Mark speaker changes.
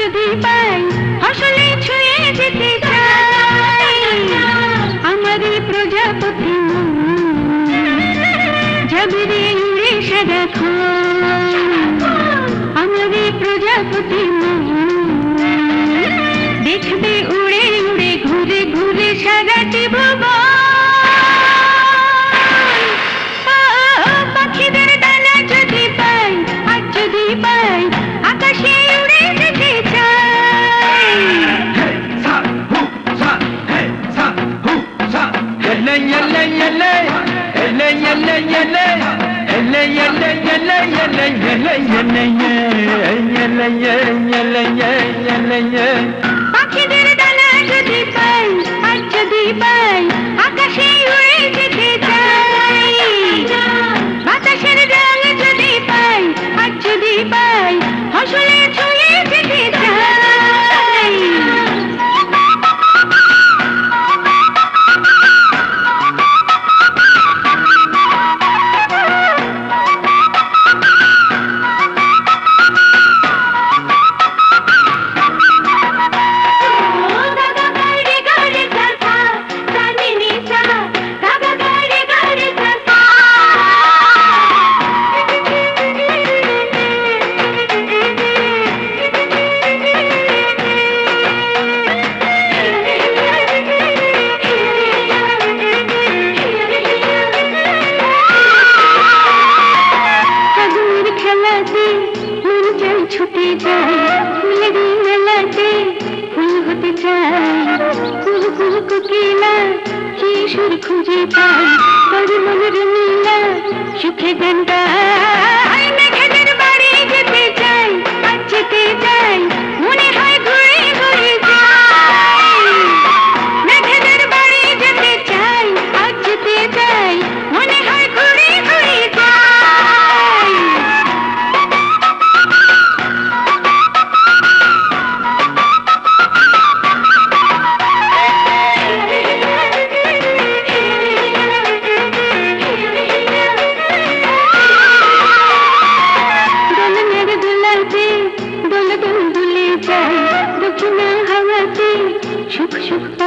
Speaker 1: যদি পাই আসলে ছুঁয়ে যেতে প্রজাপতি জবিরে উড়ে প্রজাপতি দেখবে উড়ে উড়ে, ঘুরে ঘুরে সারা জীবন Yeah. খেলাতে মন চাই ছুটে যায় ফুলেরই মেলাতে ফুল হতে চায়। কুহু কুহু কোকিলা, কি সুর খুঁজে পাই তোর মনের মিলা, সুখে গান সুখ